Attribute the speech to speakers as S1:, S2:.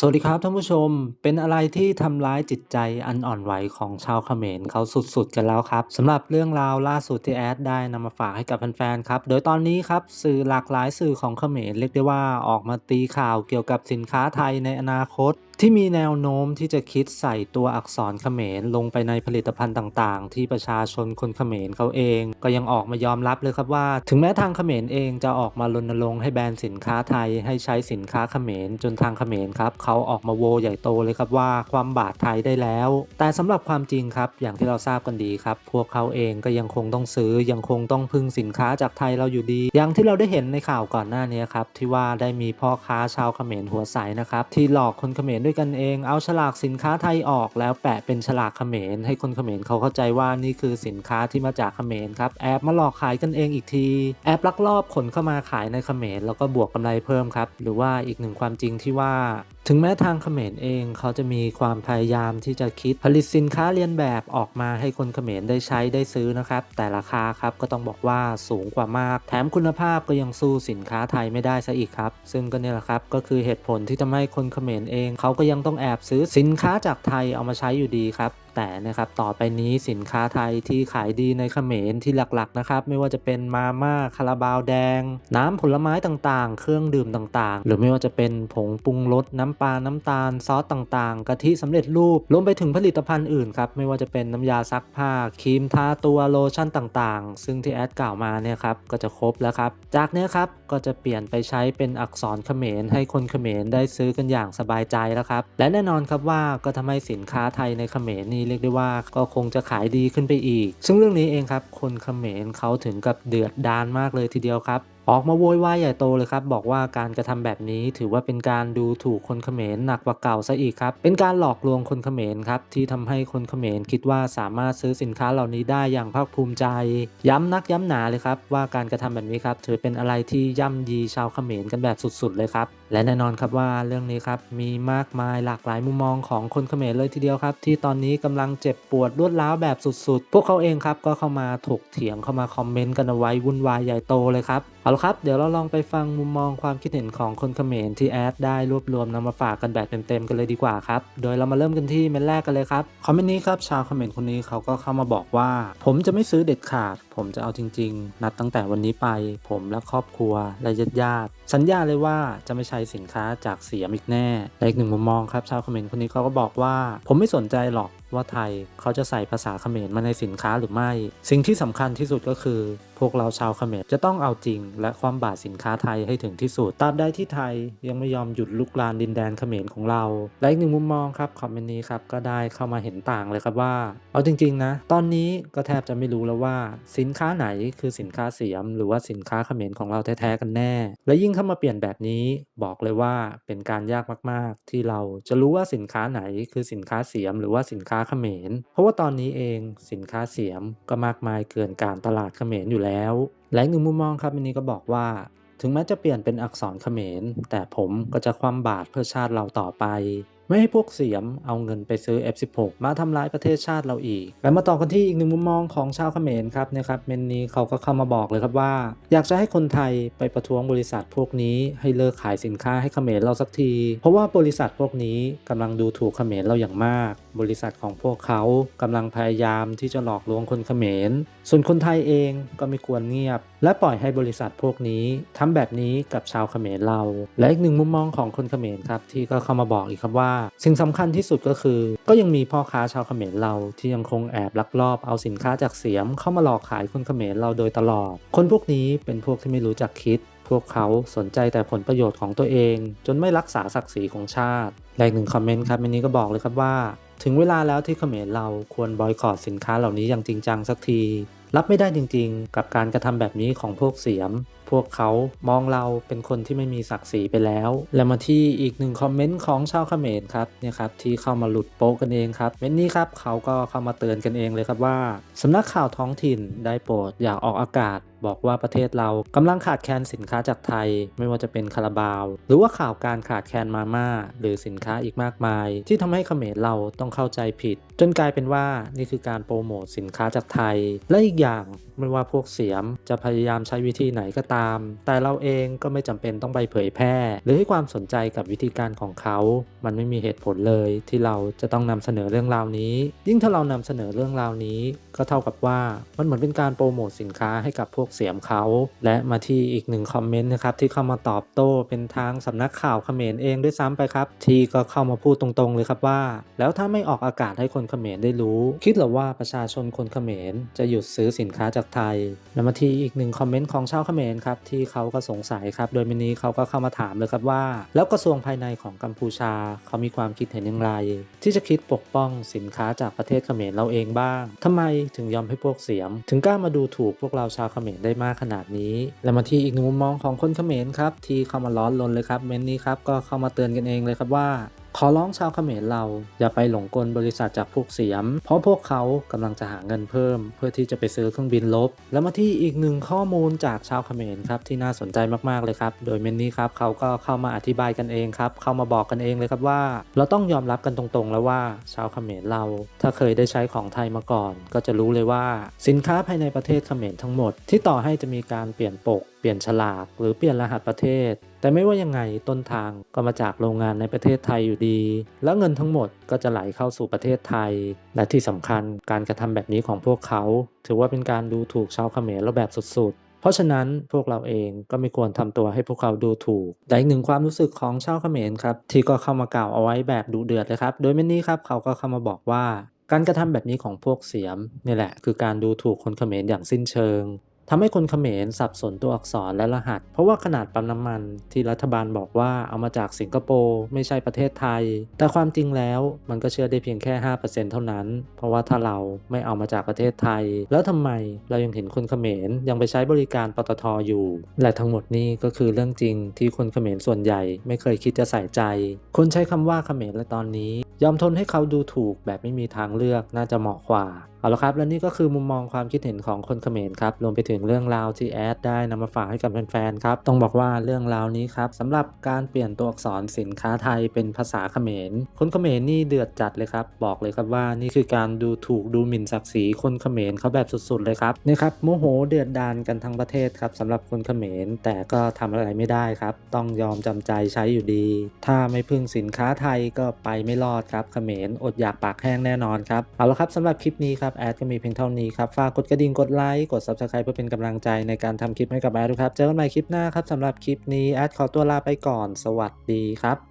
S1: สวัสดีครับท่านผู้ชม เป็นอะไรที่ทำร้ายจิตใจอันอ่อนไหวของชาวเขมรเขาสุดๆกันแล้วครับสำหรับเรื่องราวล่าสุดที่แอดได้นำมาฝากให้กับแฟนๆครับ โดยตอนนี้ครับสื่อหลากหลายสื่อของเขมรเรียกได้ว่าออกมาตีข่าวเกี่ยวกับสินค้าไทยในอนาคต ที่มีแนวโน้มที่จะคิดใส่ตัวอักษรเขมรลงไปในผลิตภัณฑ์ต่างๆ ที่ประชาชนคนเขมรเขาเอง ก็ยังออกมายอมรับเลยครับว่า ถึงแม้ทางเขมรเองจะออกมารณรงค์ให้แบรนด์สินค้าไทย ให้ใช้สินค้าเขมรจนทางเขมรครับเขาออกมาโวใหญ่โตเลยครับว่าความบาดไทยได้แล้ว แต่สำหรับความจริงครับ อย่างที่เราทราบกันดีครับ พวกเขาเองก็ยังคงต้องซื้อยังคงต้องพึ่งสินค้าจากไทยเราอยู่ดี อย่างที่เราได้เห็นในข่าวก่อนหน้านี้ครับที่ว่าได้มีพ่อค้าชาวเขมรหัวใสนะครับที่หลอกคนเขมรด้วยกันเอง เอาฉลากสินค้าไทยออกแล้วแปะเป็นฉลากเขมร ให้คนเขมรเขาเข้าใจว่านี่คือสินค้าที่มาจากเขมรครับแอบมาหลอกขายกันเองอีกที แอบลักลอบขนเข้ามาขายในเขมรแล้วก็บวกกำไรเพิ่มครับหรือว่าอีกหนึ่งความจริงที่ว่า ถึงแม้ทางเขมรเองเขาจะมีความพยายามที่จะคิดผลิตสินค้าเรียนแบบออกมาให้คนเขมรได้ใช้ได้ซื้อนะครับ แต่ราคาครับก็ต้องบอกว่าสูงกว่ามาก แถมคุณภาพก็ยังสู้สินค้าไทยไม่ได้ซะอีกครับ ซึ่งก็เนี่ยแหละครับก็คือเหตุผลที่ทำให้คนเขมรเอง เขาก็ยังต้องแอบซื้อสินค้าจากไทยเอามาใช้อยู่ดีครับ แต่นะครับต่อไปนี้สินค้าไทยที่ขายดีในเขมรที่หลักๆนะครับไม่ว่าจะเป็นมาม่าคาราบาวแดง น้ำผลไม้ต่างๆ เครื่องดื่มต่างๆ หรือไม่ว่าจะเป็นผงปรุงรสน้ำปลาน้ำตาลซอสต่างๆกะทิสำเร็จรูปรวมไปถึงผลิตภัณฑ์อื่นครับไม่ว่าจะเป็นน้ำยาซักผ้าครีมทาตัวโลชั่นต่างๆ ซึ่งที่แอดกล่าวมาเนี่ยครับก็จะครบแล้วครับจากนี้ครับก็จะเปลี่ยนไปใช้เป็นอักษรเขมรให้คนเขมรได้ซื้อกันอย่างสบายใจแล้วครับและแน่นอนครับว่าก็ทำให้สินค้าไทยในเขมรนี่เรียกได้ว่าก็คงจะขายดีขึ้นไปอีก ซึ่งเรื่องนี้เองครับ คนเขมรเขาถึงกับเดือดดานมากเลยทีเดียวครับ ออกมาโวยวายใหญ่โตเลยครับ บอกว่าการกระทำแบบนี้ถือว่าเป็นการดูถูกคนเขมรหนักกว่าเก่าซะอีกครับ เป็นการหลอกลวงคนเขมรครับ ที่ทำให้คนเขมรคิดว่าสามารถซื้อสินค้าเหล่านี้ได้อย่างภาคภูมิใจ ย้ำนักย้ำหนาเลยครับ ว่าการกระทำแบบนี้ครับ ถือเป็นอะไรที่ย่ำยีชาวเขมรกันแบบสุดๆ เลยครับ และแน่นอนครับว่าเรื่องนี้ครับมีมากมายหลากหลายมุมมองของคนเขมรเลยทีเดียวครับ ที่ตอนนี้กำลังเจ็บปวดรวดร้าวแบบสุดๆ พวกเขาเองครับก็เข้ามาถกเถียงเข้ามาคอมเมนต์กันเอาไว้วุ่นวายใหญ่โตเลยครับ เอาละครับ เดี๋ยวเราลองไปฟังมุมมองความคิดเห็นของคนเขมรที่แอดได้รวบรวมนำมาฝากกันแบบเต็มๆกันเลยดีกว่าครับ โดยเรามาเริ่มกันที่เมนแรกกันเลยครับ คอมเมนต์นี้ครับชาวเขมรคนนี้เขาก็เข้ามาบอกว่า ผมจะไม่ซื้อเด็ดขาด ผมจะเอาจริง ๆ นัดตั้งแต่วันนี้ไป ผมและครอบครัวและญาติ สัญญาเลยว่าจะไม่ใช้สินค้าจากเสียมอีกแน่และอีกหนึ่งมุมมองครับชาวเขมรคนนี้เขาก็บอกว่า ผมไม่สนใจหรอกว่าไทยเขาจะใส่ภาษาเขมรมาในสินค้าหรือไม่ สิ่งที่สำคัญที่สุดก็คือ พวกเราชาวเขมรจะต้องเอาจริง และความบาดสินค้าไทยให้ถึงที่สุดตราบใดที่ไทยยังไม่ยอมหยุดลุกลานดินแดนเขมรของเรา และอีกหนึ่งมุมมองครับคอมเมนต์นี้ครับก็ได้เข้ามาเห็นต่างเลยครับว่า เอาจริง ๆ นะ ตอนนี้ก็แทบจะไม่รู้แล้วว่า สินค้าไหนคือสินค้าเสียม หรือว่าสินค้าเขมรของเราแท้ๆกันแน่ และยิ่งถ้ามาเปลี่ยนแบบนี้บอกเลยว่าเป็นการยากมาก ๆ ที่เราจะรู้ว่าสินค้าไหนคือสินค้าเสียมหรือว่าสินค้าเขมร เพราะว่าตอนนี้เองสินค้าเสียมก็มากมายเกินการตลาดเขมรอยู่แล้ว และอีกหนึ่งมุมมองครับวันนี้ก็บอกว่าถึงแม้จะเปลี่ยนเป็นอักษรเขมร แต่ผมก็จะคว่ำบาตรเพื่อชาติเราต่อไป ไม่ให้พวกเสียมเอาเงินไปซื้อ F16 มาทำร้ายประเทศชาติเราอีก และมาต่อกันที่อีกหนึ่งมุมมองของชาวเขมรครับนะครับเมนนี้เขาก็เข้ามาบอกเลยครับว่า อยากจะให้คนไทยไปประท้วงบริษัทพวกนี้ ให้เลิกขายสินค้าให้เขมรเราสักที เพราะว่าบริษัทพวกนี้กำลังดูถูกเขมรเราอย่างมาก บริษัทของพวกเขากำลังพยายามที่จะหลอกลวงคนเขมร ส่วนคนไทยเองก็ไม่ควรเงียบและปล่อยให้บริษัทพวกนี้ทำแบบนี้กับชาวเขมรเรา และอีกหนึ่งมุมมองของคนเขมรครับที่ก็เข้ามาบอกอีกครับว่า สิ่งสำคัญที่สุดก็คือ ก็ยังมีพ่อค้าชาวเขมรเราที่ยังคงแอบลักลอบเอาสินค้าจากเสียมเข้ามาหลอกขายคนเขมรเราโดยตลอด คนพวกนี้เป็นพวกที่ไม่รู้จักคิด พวกเขาสนใจแต่ผลประโยชน์ของตัวเอง จนไม่รักษาศักดิ์ศรีของชาติและอีกหนึ่งคอมเมนต์ครับอันนี้ก็บอกเลยครับว่าถึงเวลาแล้วที่เขมรเราควรบอยคอรสินค้าเหล่านี้อย่างจริงจังสักที รับไม่ได้จริงๆ กับการกระทำแบบนี้ของพวกเสียม พวกเขามองเราเป็นคนที่ไม่มีศักดิ์ศรีไปแล้ว และมาที่อีกหนึ่งคอมเมนต์ของชาวเขมรครับเนี่ยครับที่เข้ามาหลุดโป๊ะกันเองครับเมนนี้ครับเขาก็เข้ามาเตือนกันเองเลยครับว่าสำนักข่าวท้องถิ่นได้โปรดอย่าออกอากาศ บอกว่าประเทศเรากำลังขาดแคลนสินค้าจากไทย ไม่ว่าจะเป็นคาราบาว หรือว่าข่าวการขาดแคลนมาม่า หรือสินค้าอีกมากมาย ที่ทำให้เขมรเราต้องเข้าใจผิด จนกลายเป็นว่านี่คือการโปรโมทสินค้าจากไทย และอีกอย่างไม่ว่าพวกเสียมจะพยายามใช้วิธีไหนก็ตาม แต่เราเองก็ไม่จำเป็นต้องไปเผยแพร่ หรือให้ความสนใจกับวิธีการของเขา มันไม่มีเหตุผลเลยที่เราจะต้องนำเสนอเรื่องราวนี้ ยิ่งถ้าเรานำเสนอเรื่องราวนี้ ก็เท่ากับว่ามันเหมือนเป็นการโปรโมทสินค้าให้กับพวกเสียมเขา และมาที่อีกหนึ่งคอมเมนต์นะครับที่เข้ามาตอบโต้เป็นทางสำนักข่าวเขมรเองด้วยซ้ำไปครับ ที่ก็เข้ามาพูดตรงๆเลยครับว่า แล้วถ้าไม่ออกอากาศให้คนเขมรได้รู้ คิดหรือว่าประชาชนคนเขมรจะหยุดซื้อสินค้าจากไทยและมาที่อีกหนึ่งคอมเมนต์ของชาวเขมรครับที่เขาก็สงสัยครับโดยมินี้เขาก็เข้ามาถามเลยครับว่า แล้วกระทรวงภายในของกัมพูชาเขามีความคิดเห็นอย่างไร ที่จะคิดปกป้องสินค้าจากประเทศเขมรเราเองบ้างทำไมถึงยอมให้พวกเสียม ถึงกล้ามาดูถูกพวกเราชาวเขมรได้มากขนาดนี้ และมาที่อีกหนึ่งมุมมองของคนเขมรครับที่เข้ามาล้อลนเลยครับเมนนี้ครับก็เข้ามาเตือนกันเองเลยครับว่า ขอร้องชาวเขมรเราอย่าไปหลงกลบริษัทจากพวกเสียม เพราะพวกเขากำลังจะหาเงินเพิ่ม เพื่อที่จะไปซื้อเครื่องบินลบ แล้วมาที่อีกหนึ่งข้อมูลจากชาวเขมรครับที่น่าสนใจมากๆเลยครับ โดยเมนนี้ครับเขาก็เข้ามาอธิบายกันเองครับ เข้ามาบอกกันเองเลยครับว่า เราต้องยอมรับกันตรงๆ แล้วว่าชาวเขมรเรา ถ้าเคยได้ใช้ของไทยมาก่อน ก็จะรู้เลยว่า สินค้าภายในประเทศเขมรทั้งหมด ที่ต่อให้จะมีการเปลี่ยนปกเปลี่ยนฉลากหรือเปลี่ยนรหัสประเทศ แต่ไม่ว่ายังไงต้นทางก็มาจากโรงงานในประเทศไทยอยู่ดี แล้วเงินทั้งหมดก็จะไหลเข้าสู่ประเทศไทย และที่สำคัญการกระทำแบบนี้ของพวกเขา ถือว่าเป็นการดูถูกชาวเขมรราแบบสุดๆ เพราะฉะนั้นพวกเราเองก็ไม่ควรทำตัวให้พวกเขาดูถูกแต่อีกหนึ่งความรู้สึกของชาวเขมรครับที่ก็เข้ามากล่าวเอาไว้แบบดุเดือดเลยครับ โดยเมนนี้ครับเขาก็เข้ามาบอกว่าการกระทำแบบนี้ของพวกเสียมนี่แหละ คือการดูถูกคนเขมรอย่างสิ้นเชิง ทำให้คนเขมรสับสนตัวอักษรและรหัส เพราะว่าขนาดปั๊มน้ำมันที่รัฐบาลบอกว่าเอามาจากสิงคโปร์ไม่ใช่ประเทศไทย แต่ความจริงแล้วมันก็เชื่อได้เพียงแค่ 5%เท่านั้น เพราะว่าถ้าเราไม่เอามาจากประเทศไทย แล้วทำไมเรายังเห็นคนเขมรยังไปใช้บริการปตทอยู่ และทั้งหมดนี้ก็คือเรื่องจริงที่คนเขมรส่วนใหญ่ไม่เคยคิดจะใส่ใจ คนใช้คำว่าเขมรและตอนนี้ ยอมทนให้เขาดูถูกแบบไม่มีทางเลือกน่าจะเหมาะกว่าเอาละครับและนี่ก็คือมุมมองความคิดเห็นของคนเขมรครับรวมไปถึงเรื่องราวที่แอดได้นำมาฝากให้กับแฟนๆครับ ต้องบอกว่าเรื่องราวนี้ครับสำหรับการเปลี่ยนตัวอักษรสินค้าไทยเป็นภาษาเขมร คนเขมรนี่เดือดจัดเลยครับ บอกเลยครับว่านี่คือการดูถูกดูหมิ่นศักดิ์ศรีคนเขมรเขาแบบสุดๆเลยครับนี่ครับโมโหเดือดดานกันทั้งประเทศครับสำหรับคนเขมร แต่ก็ทำอะไรไม่ได้ครับ ต้องยอมจำใจใช้อยู่ดี ถ้าไม่พึ่งสินค้าไทยก็ไปไม่รอดครับเขมรอดอยากปากแห้งแน่นอนครับเอาละครับสำหรับคลิปนี้ครับแอดก็มีเพียงเท่านี้ครับฝากกดกระดิ่งกดไลค์กด subscribe เพื่อเป็นกำลังใจในการทำคลิปให้กับแอดทุกครับ เจอกันใหม่คลิปหน้าครับสำหรับคลิปนี้แอดขอตัวลาไปก่อน สวัสดีครับ